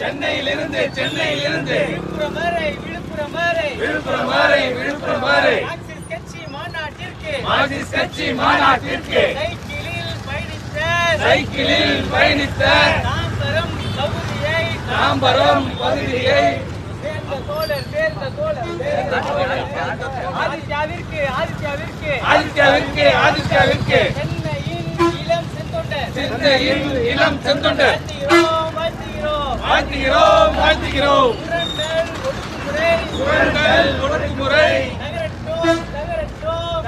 சென்னையிலிருந்து சென்னையிலிருந்து. விழுப்புரம் வரை விழுப்புரம் வரை. விழுப்புரம் வரை விழுப்புரம் வரை. கட்சி மாநாட்டிற்கு. மார்க்சிஸ்ட் கட்சி மாநாட்டிற்கு. சைக்கிளில் பயணித்த சைக்கிளில் பயணித்த தாம்பரம் பகுதியை. தாம்பரம் பகுதியை. சேர்ந்த தோழர் சேர்ந்த தோழர். ஆதித்யாவிற்கு ஆதித்யாவிற்கு. ஆதித்யாவிற்கு ஆதித்யாவிற்கு. சென்னையின் இளம் செந்தொண்டர். சென்னையில் இளம் செந்தொண்டர். வாழ்த்துகிறோம். வாழ்த்துகிறோம் வாழ்த்துகிறோம். வாழ்த்துகிறோம் சுரண்டல் ஒடுக்குமுறை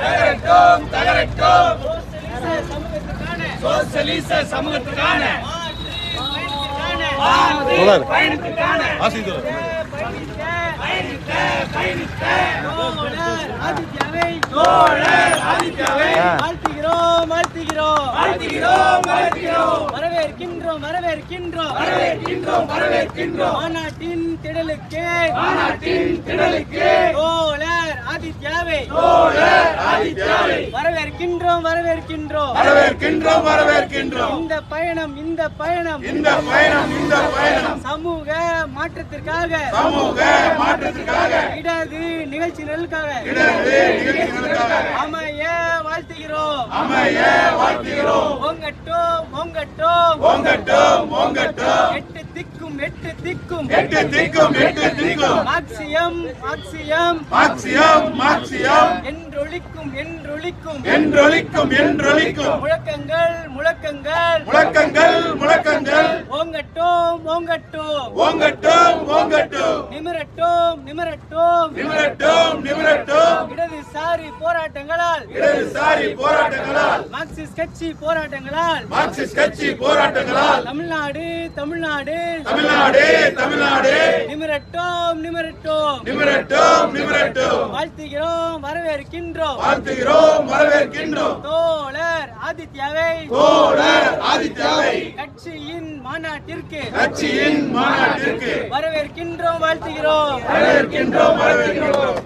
தகரட்டும் தகரட்டும். சோசலிச சமூகத்துக்கான. பயணத்துக்கான. பயணித்த பயணித்த. தோழர் ஆதித்யாவை தோழர் ஆதித்யாவை வாழ்த்துகிறோம் வாழ்த்துகிறோம் வாழ்த்துகிறோம் வாழ்த்துகிறோம் வரவேற்கின்றோம் வரவேற்கின்றோம். வரவேற்கின்றோம் வரவேற்கின்றோம். மாநாட்டின் திடலுக்கு. மாநாட்டின் திடலுக்கு. தோழர் ஆதித்யாவை. தோழர் ஆதித்யாவை. வரவேற்கின்றோம் வரவேற்கின்றோம். வரவேற்கின்றோம் வரவேற்கின்றோம். இந்த பயணம் இந்த பயணம். இந்த பயணம் இந்த பயணம். சமூக மாற்றத்திற்காக. சமூக மாற்றத்திற்காக. இடது நிகழ்ச்சிகளுக்காக. இடது நிகழ்ச்சிகளுக்காக. அமைய வாழ்த்துகிறோம். அமைய வாழ்த்துகிறோம். ஓங்கட்டும் ஓங்கட்டும் ஓங்கட்டும் ஓங்கட்டும் எட்டு திக்கும் எட்டு திக்கும். எட்டு திக்கும் எட்டு திக்கும். மார்க்சியம் மார்க்சியம். மார்க்சியம் மார்க்சியம். என்றொழிக்கும் என்றொழிக்கும் என்றொலிக்கும் என்றொலிக்கும். முழக்கங்கள் முழக்கங்கள். முழக்கங்கள் முழக்கங்கள். ஓங்கட்டும் ஓங்கட்டும் ஓங்கட்டும் ஓங்கட்டும் நிமிரட்டும் நிமிரட்டும். நிமிரட்டும் நிமிரட்டும். இடதுசாரி போராட்டங்களால். இடதுசாரி போராட்டங்களால். மார்க்சிஸ்ட் கட்சி போராட்டங்களால். மார்க்சிஸ்ட் கட்சி போராட்டங்களால். தமிழ்நாடு தமிழ்நாடு. தமிழ்நாடு தமிழ்நாடு. நிமிரட்டும் நிமிரட்டும். நிமிரட்டும் நிமிரட்டும். வாழ்த்துகிறோம் வரவேற்கின்றோம். வாழ்த்துகிறோம் வரவேற்கின்றோம். தோழர் ஆதித்யாவை. தோழர் ஆதித்யாவை. கட்சியின் மாநாட்டிற்கு. கட்சியின் மாநாட்டிற்கு. வரவேற்கின்றோம் வாழ்த்துகிறோம். வரவேற்கின்றோம் வரவேற்கின்றோம்.